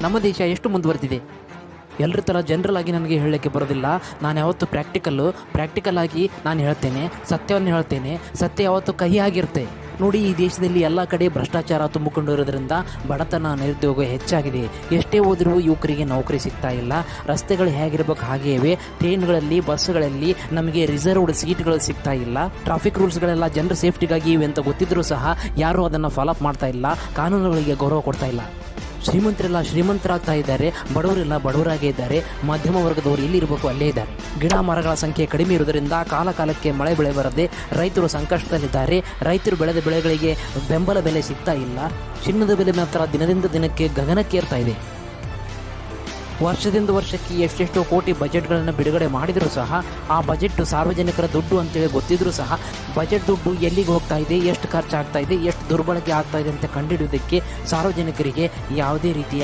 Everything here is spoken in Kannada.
ನಮ್ಮ ದೇಶ ಎಷ್ಟು ಮುಂದುವರೆದಿದೆ? ಎಲ್ಲರ ಥರ ಜನರಲ್ ಆಗಿ ನನಗೆ ಹೇಳಲಿಕ್ಕೆ ಬರೋದಿಲ್ಲ. ನಾನು ಯಾವತ್ತು ಪ್ರಾಕ್ಟಿಕಲ್ಲು ಪ್ರಾಕ್ಟಿಕಲ್ ಆಗಿ ನಾನು ಹೇಳ್ತೇನೆ. ಸತ್ಯವನ್ನು ಹೇಳ್ತೇನೆ. ಸತ್ಯ ಯಾವತ್ತು ಕಹಿ ಆಗಿರುತ್ತೆ ನೋಡಿ, ಈ ದೇಶದಲ್ಲಿ ಎಲ್ಲ ಕಡೆ ಭ್ರಷ್ಟಾಚಾರ ತುಂಬಿಕೊಂಡಿರೋದ್ರಿಂದ ಬಡತನ ನಿರುದ್ಯೋಗ ಹೆಚ್ಚಾಗಿದೆ. ಎಷ್ಟೇ ಹೋದರೂ ಯುವಕರಿಗೆ ನೌಕರಿ ಸಿಗ್ತಾ ಇಲ್ಲ. ರಸ್ತೆಗಳು ಹೇಗಿರ್ಬೇಕು ಹಾಗೇ ಇವೆ ಟ್ರೈನ್ಗಳಲ್ಲಿ, ಬಸ್ಗಳಲ್ಲಿ ನಮಗೆ ರಿಸರ್ವ್ಡ್ ಸೀಟ್ಗಳು ಸಿಗ್ತಾ ಇಲ್ಲ. ಟ್ರಾಫಿಕ್ ರೂಲ್ಸ್ಗಳೆಲ್ಲ ಜನರ ಸೇಫ್ಟಿಗಾಗಿ ಇವೆ ಅಂತ ಗೊತ್ತಿದ್ರೂ ಸಹ ಯಾರೂ ಅದನ್ನು ಫಾಲೋಅಪ್ ಮಾಡ್ತಾ ಇಲ್ಲ. ಕಾನೂನುಗಳಿಗೆ ಗೌರವ ಕೊಡ್ತಾ ಇಲ್ಲ. ಶ್ರೀಮಂತರೆಲ್ಲ ಶ್ರೀಮಂತರಾಗ್ತಾ ಇದ್ದಾರೆ, ಬಡವರೆಲ್ಲ ಬಡವರಾಗೇ ಇದ್ದಾರೆ, ಮಧ್ಯಮ ವರ್ಗದವರು ಎಲ್ಲಿ ಇರಬೇಕು ಅಲ್ಲೇ ಇದ್ದಾರೆ. ಗಿಡ ಮರಗಳ ಸಂಖ್ಯೆ ಕಡಿಮೆ ಇರುವುದರಿಂದ ಕಾಲ ಕಾಲಕ್ಕೆ ಮಳೆ ಬೆಳೆ ಬರದೆ ರೈತರು ಸಂಕಷ್ಟದಲ್ಲಿದ್ದಾರೆ. ರೈತರು ಬೆಳೆದ ಬೆಳೆಗಳಿಗೆ ಬೆಂಬಲ ಬೆಲೆ ಸಿಗ್ತಾ ಇಲ್ಲ. ಚಿನ್ನದ ಬೆಲೆ ಮಾತ್ರ ದಿನದಿಂದ ದಿನಕ್ಕೆ ಗಗನಕ್ಕೇರ್ತಾ ಇದೆ. ವರ್ಷದಿಂದ ವರ್ಷಕ್ಕೆ ಎಷ್ಟೆಷ್ಟೋ ಕೋಟಿ ಬಜೆಟ್ಗಳನ್ನು ಬಿಡುಗಡೆ ಮಾಡಿದರೂ ಸಹ, ಆ ಬಜೆಟ್ ಸಾರ್ವಜನಿಕರ ದುಡ್ಡು ಅಂತೇಳಿ ಗೊತ್ತಿದ್ರೂ ಸಹ, ಬಜೆಟ್ ದುಡ್ಡು ಎಲ್ಲಿಗೆ ಹೋಗ್ತಾ ಇದೆ, ಎಷ್ಟು ಖರ್ಚಾಗ್ತಾ ಇದೆ, ಎಷ್ಟು ದುರ್ಬಳಕೆ ಆಗ್ತಾ ಇದೆ ಅಂತ ಕಂಡುಹಿಡಿಯೋದಕ್ಕೆ ಸಾರ್ವಜನಿಕರಿಗೆ ಯಾವುದೇ ರೀತಿಯ